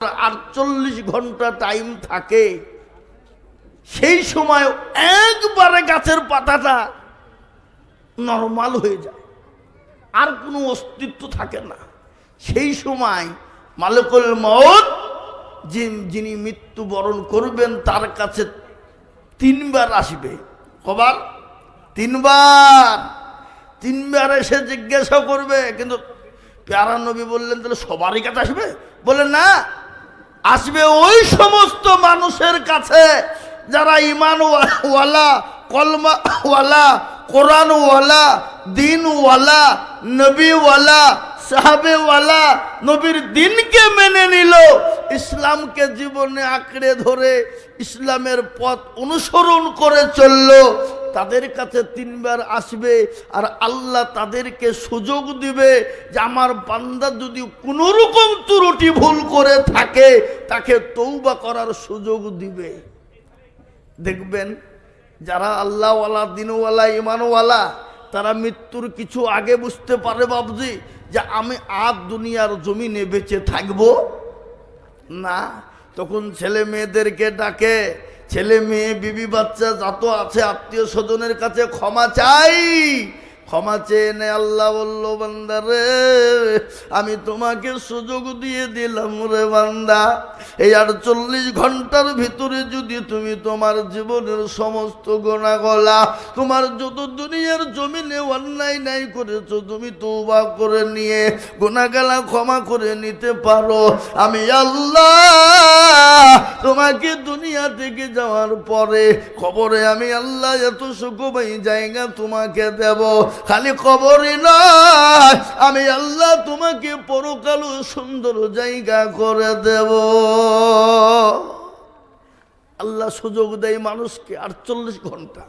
আটচল্লিশ ঘণ্টা টাইম থাকে। সেই সময় একবারে গাছের পাতাটা নর্মাল হয়ে যায়। আর কোনো অস্তিত্ব থাকে না। সেই সময় মালিকুল মত যিনি মৃত্যুবরণ করবেন, তার কাছে তিনবার আসবে। কবার? তিনবার। তিনবার এসে জিজ্ঞাসা করবে। কিন্তু প্যারা নবী বললেন, তাহলে সবারই কাছে আসবে? বললেন, না আসবে ওই সমস্ত মানুষের কাছে যারা ইমান ওয়ালা কলমাওয়ালা, কোরআনওয়ালা, দিনওয়ালা, নবীওয়ালা, সাহাবেওয়ালা, নবীর দিনকে মেনে নিল, ইসলামকে জীবনে আঁকড়ে ধরে ইসলামের পথ অনুসরণ করে চলল তাদের কাছে তিনবার আসবে আর আল্লাহ তাদেরকে সুযোগ দিবে যে আমার বান্দা যদি কোনো রকম ত্রুটি ভুল করে থাকে, তাকে তৌবা করার সুযোগ দিবে। দেখবেন যারা আল্লাহওয়ালা, দিনওয়ালা ইমানওয়ালা তারা মৃত্যুর কিছু আগে বুঝতে পারে বাবজি যে আমি আর দুনিয়ার জমিনে বেঁচে থাকব? না। তখন ছেলে মেয়েদেরকে ডাকে ছেলে মেয়ে বিবি বাচ্চা যত আছে আত্মীয় স্বজনের কাছে ক্ষমা চাই। ক্ষমা চেয়ে নে, আল্লাহ বলল, বান্দা রে, আমি তোমাকে সুযোগ দিয়ে দিলাম রে বান্দা। এই আটচল্লিশ ঘণ্টার ভিতরে যদি তুমি তোমার জীবনের সমস্ত গোনা গলা তোমার যত দুনিয়ার জমিনে অন্যায় নাই করেছ, তুমি তৌবা করে নিয়ে গোনা গোনাগালা ক্ষমা করে নিতে পারো। আমি আল্লাহ তোমাকে দুনিয়া থেকে যাওয়ার পরে খবরে আমি আল্লাহ এত সুখময় জায়গা তোমাকে দেব। খালি কবরই নয়, আমি আল্লাহ তোমাকে পরকালো সুন্দর জায়গা করে দেব। আল্লাহ সুযোগ দেয় মানুষকে আটচল্লিশ ঘণ্টা।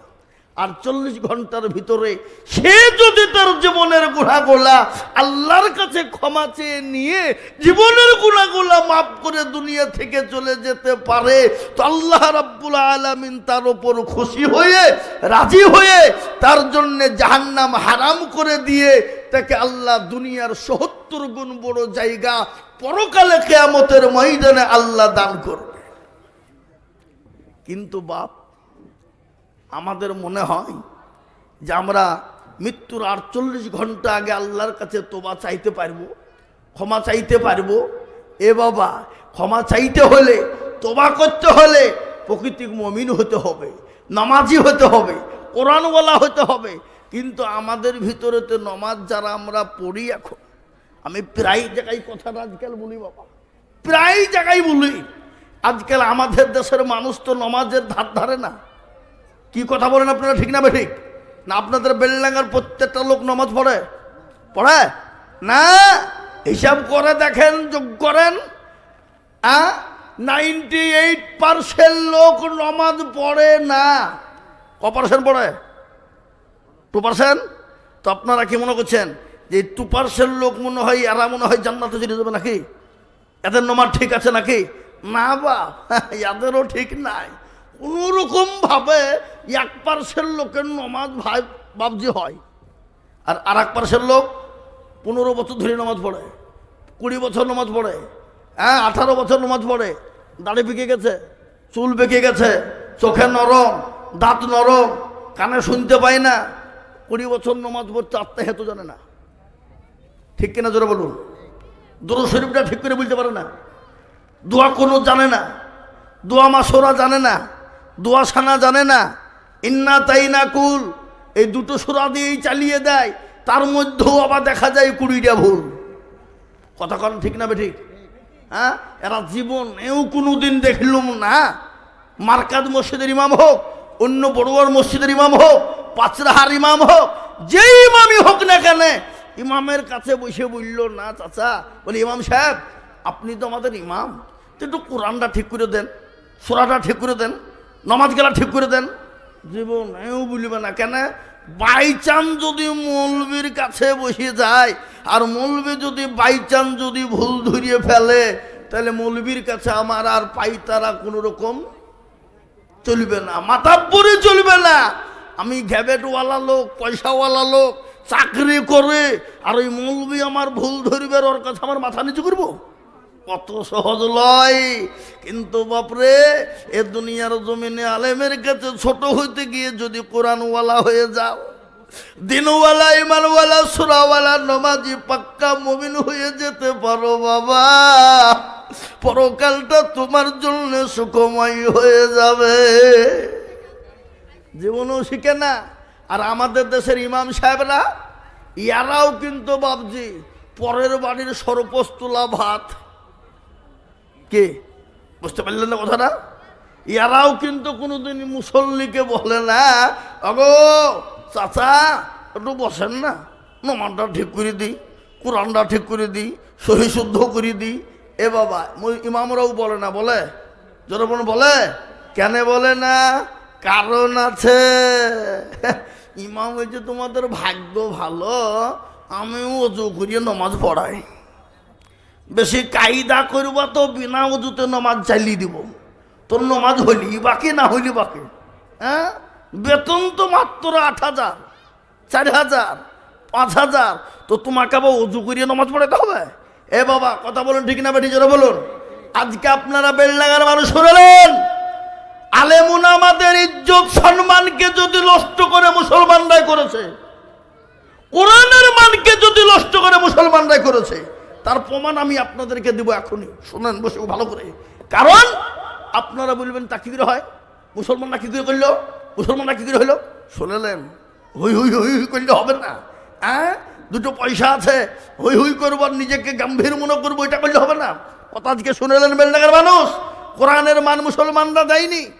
আটচল্লিশ ঘণ্টার ভিতরে সে যদি তার জীবনের গুণাগুলা আল্লাহর কাছে ক্ষমা চেয়ে নিয়ে জীবনের গুণাগুলা মাফ করে দুনিয়া থেকে চলে যেতে পারে, তো আল্লাহ রাব্বুল আলামিন তার ওপর খুশি হয়ে, রাজি হয়ে তার জন্যে জাহান্নাম হারাম করে দিয়ে তাকে আল্লাহ দুনিয়ার সত্তর গুণ বড় জায়গা পরকালে কেয়ামতের ময়দানে আল্লাহ দান করবে। কিন্তু বাপ আমাদের মনে হয় যে আমরা মৃত্যুর আটচল্লিশ ঘণ্টা আগে আল্লাহর কাছে তোবা চাইতে পারব, ক্ষমা চাইতে পারব। এ বাবা, ক্ষমা চাইতে হলে, তোবা করতে হলে প্রকৃতিক মমিন হতে হবে, নামাজি হতে হবে, কোরআনওয়ালা হতে হবে। কিন্তু আমাদের ভিতরে তো নমাজ যারা আমরা পড়ি এখন, আমি প্রায় জায়গায় কথাটা আজকাল বলি বাবা, প্রায় জায়গায় বলি। আজকাল আমাদের দেশের মানুষ তো নমাজের ধার ধারে না। কি কথা বলেন আপনারা, ঠিক না ঠিক না আপনাদের বেলডাঙ্গার প্রত্যেকটা লোক নমাজ পড়ে? পড়ে? না? হিসাব করে দেখেন, যোগ করেন। নাইনটি এইট পার্সেন্ট লোক নমাজ পড়ে না। ক পার্সেন্ট পড়ে? টু পার্সেন্ট তো আপনারা কি মনে করছেন যে টু পার্সেন্ট লোক মনে হয়, এরা মনে হয় জান্নাতে চলে যাবে নাকি? এদের নমাজ ঠিক আছে নাকি? না বা, এদেরও ঠিক নাই। কোনোরকম ভাবে এক পার্সেন্ট লোকের নমাজ ভাই বাবজি হয়। আর আর এক পার্সেন্ট লোক পনেরো বছর ধরে নমাজ পড়ে, কুড়ি বছর নমাজ পড়ে হ্যাঁ আঠারো বছর নমাজ পড়ে, দাড়ি পেকে গেছে, চুল পেকে গেছে, চোখে নরম, দাঁত নরম, কানে শুনতে পায় না, কুড়ি বছর নমাজ পড়তে আত্মা হেতু জানে না। ঠিক কিনা জোরে বলুন? দরু শরীফটা ঠিক করে বলতে পারে না। দোয়া কোনো জানে না, দোয়া মাসোরা জানে না, দোয়া সানা জানে না ইন্না তাই না কুল, এই দুটো সোরা দিয়েই চালিয়ে দেয়, তার মধ্যেও আবার দেখা যায় কুড়িটা ভুল। কথা কন ঠিক না বে ঠিক হ্যাঁ? এরা জীবন এও কোনো দিন দেখলুম না। মার্কাজ মসজিদের ইমাম হোক, অন্য বড়ুয়ার মসজিদের ইমাম হোক, পাঁচরাহার ইমাম হোক, যেই ইমামই হোক না কেন, ইমামের কাছে বসে বলল, না চাচা। বলি, ইমাম সাহেব, আপনি তো আমাদের ইমাম। তো একটু কোরআনটা ঠিক করে দেন, সোরাটা ঠিক করে দেন, নমাজ গেলা ঠিক করে দেন জীবন এও বলিবে না, কেন? বাই চান্স যদি মৌলবীর কাছে বসে যায়, আর মৌলবী যদি বাই চান্স যদি ভুল ধরিয়ে ফেলে, তাহলে মৌলবীর কাছে আমার আর পাইতারা কোনো রকম চলবে না মাথাব্বরে চলবে না। আমি গ্যাবেটওয়ালা লোক, পয়সাওয়ালা লোক, চাকরি করে, আর ওই মৌলবী আমার ভুল ধরবে, ওর কাছে আমার মাথা নিচু করব? কত সহজ লয়। কিন্তু বাপরে, এ দুনিয়ার জমিনে আলেমের কাছে ছোট হইতে গিয়ে যদি কোরআনওয়ালা হয়ে যাও, দিনওয়ালা ইমানওয়ালা সুরাওয়ালা, নমাজি, পাক্কা মমিন হয়ে যেতে পারো বাবা। পরকালটা তোমার জন্য সুখময় হয়ে যাবে। জীবনও শিখে না। আর আমাদের দেশের ইমাম সাহেবরা, ইয়ারাও কিন্তু বাবজি পরের বাড়ির সরপস্তুলা ভাত। কে? বুঝতে পারলেন না কথাটা? ইয়ারাও কিন্তু কোনোদিন মুসল্লিকে বলে না অগো চাচা, একটু বসেন না। নমানটা ঠিক করে দিই, কোরআনটা ঠিক করে দিই, সহি শুদ্ধ করে দিই। এ বাবা ইমামরাও বলে না, বলে? যখন বলে? কেন বলে না? কারণ আছে। ইমাম হয়েছে তোমাদের ভাগ্য ভালো আমিও অজু করিয়ে নমাজ পড়াই। বেশি কায়দা করবা তো বিনা উজুতে নমাজ চালিয়ে দিব। তোর নমাজ হলি বাকি, না হইলি বাকি? হ্যাঁ? বেতন তো মাত্র আট হাজার, চার হাজার, পাঁচ হাজার। তো তোমাকে আবার অজু করিয়ে নমাজ পড়াতে হবে? এ বাবা, কথা বলুন ঠিক না বেটি? বলুন। আজকে আপনারা বেলডাঙ্গার মানুষ শুনলেন? আলেমুন আমাদের ইজ্জত, সম্মানকে যদি নষ্ট করে মুসলমানরাই করেছে। কোরআনের মানকে যদি নষ্ট করে মুসলমানরাই করেছে। তার প্রমাণ আমি আপনাদেরকে দেবো এখনই। শোনেন, বসে ভালো করে। কারণ আপনারা বলবেন, তা কি করে হয়? মুসলমানরা কি করে করল? মুসলমানরা কি করে হইল শোনালেন? হুই হুই হুই হুই করলে হবে না। হ্যাঁ দুটো পয়সা আছে। হুই হুই করব নিজেকে গম্ভীর মনে করব, এটা করলে হবে না। কথা আজকে শুনেলেন বেলডাঙ্গার মানুষ? কোরআনের মান মুসলমানরা দেয়নি।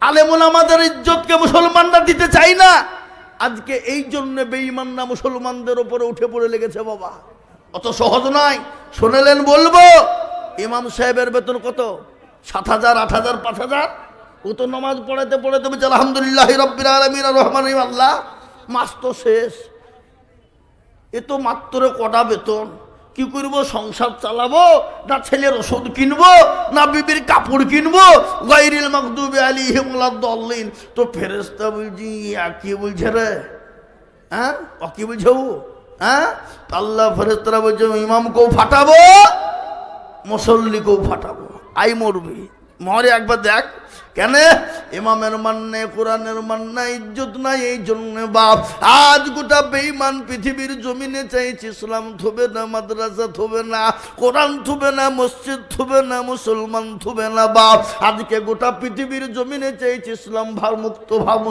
আলেমুল আমাদের ইজ্জতকে মুসলমানরা দিতে চাই না। আজকে এই জন্য বেঈমানরা মুসলমানদের উপরে উঠে পড়ে লেগেছে, বাবা। অত সহজ নয়। শুনেলেন বলব, ইমাম সাহেবের বেতন কত? সাত হাজার, আট হাজার, পাঁচ হাজার? ও তো নমাজ পড়াতে পড়াতে বলছে, আলহামদুলিল্লাহ রব্বির আলমিন রহমান আল্লাহ, মাস তো শেষ। এ তো মাত্র কটা বেতন। কি করব, সংসার চালাবো, না ছেলের ওষুধ কিনবো, না বিবির কাপড় কিনবো? গাইরিল মকদুবে আলী হেমুল্লাদ্দিন তো ফেরেস্তা বলছি কি বলছে রে? হ্যাঁ? কি বলছে ও? হ্যাঁ? আল্লাহ ফেরেস্তারা বলছে ইমামকেও ফাটাবো মুসল্লিকেও ফাটাবো। আই মরবি। মরে একবার দেখ কেন? ইমামের মান নেই কোরআনের মান নাই ইজ্জত নাই, এই জন্য বাপ, আজ গোটা বেইমান পৃথিবীর জমিনে চাইছে ইসলাম থুবে না, মাদ্রাসা থুবে না, কোরআন থুবে না, মসজিদ থুবে না, মুসলমান থবে না বাপ। আজকে গোটা পৃথিবীর জমিনে চাইছে ইসলাম ভার মুক্ত ভাব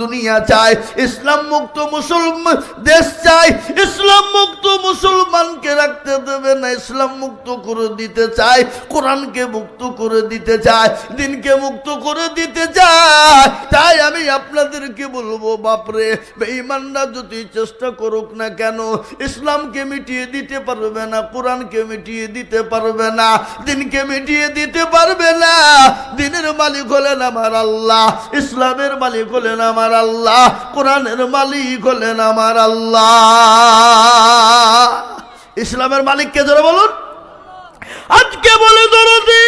দুনিয়া চায় ইসলাম মুক্ত মুসলমান দেশ চাই, ইসলাম মুক্ত মুসলমানকে রাখতে দেবে না, ইসলাম মুক্ত করে দিতে চায় কোরআনকে মুক্ত করে দিতে চায় দিনকে মুক্ত করে দিতে চায়। তাই আমি আপনাদেরকে বলব, বাপরে, বেঈমানরা যদি চেষ্টা করুক না কেন, ইসলামকে মিটিয়ে দিতে পারবে না, কোরআনকে মিটিয়ে দিতে পারবে না, দিনকে মিটিয়ে দিতে পারবে না। দিনের মালিক হলেন আমার আল্লাহ, ইসলামের মালিক হলেন আমার আল্লাহ, কোরআনের মালিক হলেন আমার আল্লাহ। ইসলামের মালিককে ধরে বলুন। আজকে বলে দরদি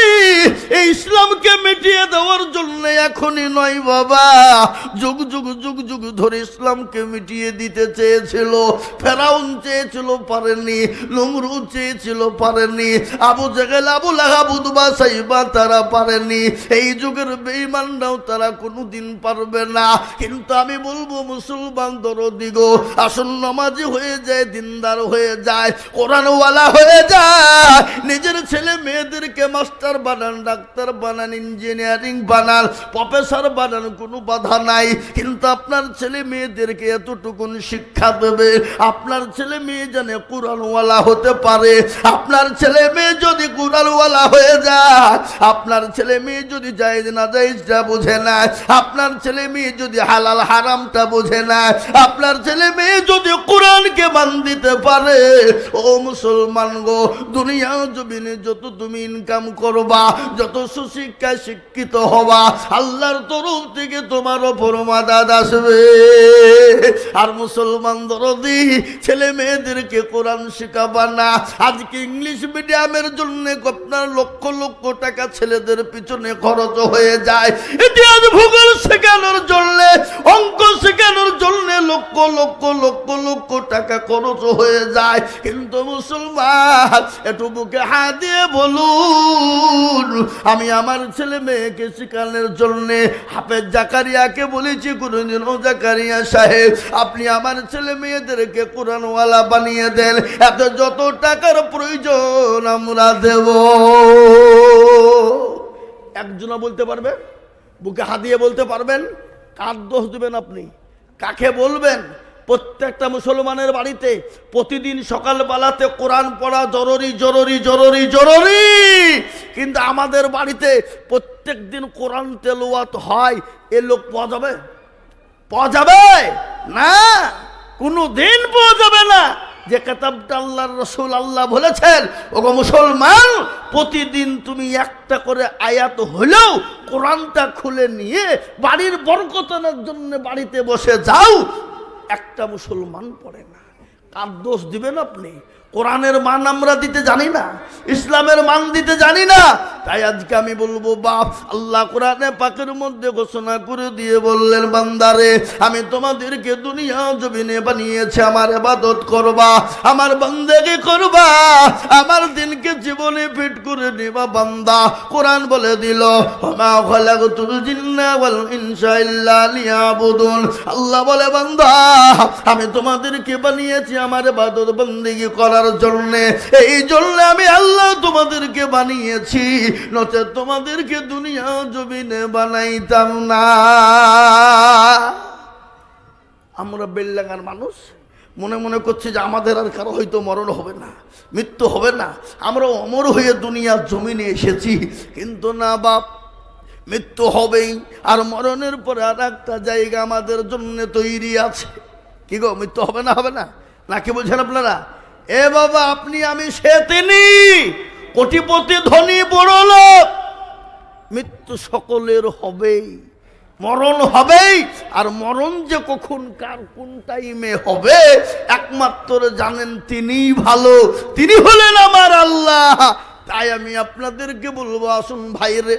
এই ইসলামকে মিটিয়ে দেওয়ার জন্য এখনই নয় বাবা। যুগ যুগ যুগ যুগ ধরে ইসলামকে মিটিয়ে দিতে চেয়েছিল। ফেরাউন চেয়েছিল, পারেনি। নমরু চেয়েছিল, পারেনি। আবু জেগেল আবু লাহাবুদবা সাইবা তারা পারেনি। এই যুগের বেঈমানরাও তারা কোনোদিন পারবে না। কিন্তু আমি বলব, মুসলমান দরদি গো আসন নামাজি হয়ে যায়, দিনদার হয়ে যায়, কোরআনওয়ালা হয়ে যায়, নিজের ছেলে মেয়েদেরকে মাস্টার বানান, ডাক্তার বানান, ইঞ্জিনিয়ারিং বানান, প্রফেসর বানান, কোনো বাধা নাই। কিন্তু আপনার ছেলে মেয়েদেরকে এতটুকুন শিক্ষা দেবে। আপনার ছেলে মেয়ে জানে কোরআনওয়ালা হতে পারে। আপনার ছেলে মেয়ে যদি কোরআনওয়ালা হয়ে যায়, আপনার ছেলে মেয়ে যদি জায়েজ না জায়েজটা বোঝে না আপনার ছেলে মেয়ে যদি হালাল হারামটা বোঝে না আপনার ছেলে মেয়ে যদি কোরআনকে মান দিতে পারে, ও মুসলমান গো, দুনিয়া জমিনে যত তুমি ইনকাম করবা, যত সুশিক্ষায় শিক্ষিত হবা, আল্লাহর তরফ থেকে তোমার ওপর মাদাদ আসবে। আর মুসলমান দরদি, ছেলে মেয়েদেরকে কোরআন শেখাবা না। আজকে ইংলিশ মিডিয়ামের জন্য আপনার লক্ষ লক্ষ টাকা ছেলেদের পিছনে খরচ হয়ে যায়। ইতিহাস ভূগোল শেখানোর জন্য, অঙ্ক শেখানোর জন্য লক্ষ লক্ষ লক্ষ লক্ষ টাকা খরচ হয়ে যায়। কিন্তু মুসলমান একটু বুকে হাত দিয়ে বলুন, আমি আমার ছেলে মেয়েকে শেখানোর জন্য হাফেজ জাকারিয়াকে বলেছি কোনদিন ও জাকারিয়া সাহেব, আপনি আমার ছেলে মেয়েদেরকে কোরআনওয়ালা বানিয়ে দেন, এত যত টাকার প্রয়োজন আমরা দেব। একজনা বলতে পারবে? বুকে হাত দিয়ে বলতে পারবেন? কার দোষ দেবেন আপনি? কাকে বলবেন? প্রত্যেকটা মুসলমানের বাড়িতে প্রতিদিন সকালবেলাতে কোরআন পড়া জরুরি জরুরি জরুরি জরুরি। কিন্তু আমাদের বাড়িতে প্রত্যেক দিন কোরআন তেলোয়াত হয়, এ লোক পাওয়া যাবে? পাওয়া যাবে? না। কোনো দিন পাওয়া যাবে না। যে কেতাবটা আল্লাহর রসুল আল্লাহ বলেছেন, ওগো মুসলমান, প্রতিদিন তুমি একটা করে আয়াত হলেও কোরআনটা খুলে নিয়ে বাড়ির বরকতনের জন্য বাড়িতে বসে যাও একটা মুসলমান পড়ে না। কার দোষ দিবেন আপনি? কোরআনের মান আমরা দিতে জানি না, ইসলামের মান দিতে জানি না। তাই আজকে আমি বলব, বাপ, আল্লাহ কোরআনে পাকের মধ্যে ঘোষণা করে দিয়ে বললেন, বান্দারে, আমি তোমাদেরকে দুনিয়া জমিনে বানিয়েছে, আমার এবাদত করবা, আমার বান্দাকে করবা, আমার দিনকে জীবনে ফিট করে নিবা, বান্দা। কোরআন বলে দিল আল্লাহ বলে, বান্দা, আমি তোমাদেরকে বানিয়েছি, আমার ইবাদত বন্দেগী করার জন্য, এই জন্য আমি আল্লাহ তোমাদেরকে বানিয়েছি। নচে তোমাদেরকে দুনিয়া জমিনে বানাইতাম না। আমরা বেল্লাঙ্গার মানুষ, মনে মনে করছি যে আমাদের আর কারও হয়তো মরণ হবে না, মৃত্যু হবে না। আমরা অমর হয়ে দুনিয়ার জমিনে এসেছি। কিন্তু না বাপ, মৃত্যু হবেই, আর মরণের পরে আর একটা জায়গা আমাদের জন্য তৈরি আছে। কি গো, মৃত্যু হবে না হবে না? নাকি বলছেন আপনারা? এ বাবা, আপনি আমি সে তিনি। কোটিপতি, ধনী, বড় লোক। মৃত্যু সকলের হবেই, মরণ হবেই, আর মরণ যে কখন, কার কোন টাইমে হবে, একমাত্র জানেন তিনিই ভালো। তিনি হলেন আমার আল্লাহ। তাই আমি আপনাদেরকে বলব, আসুন ভাইরে।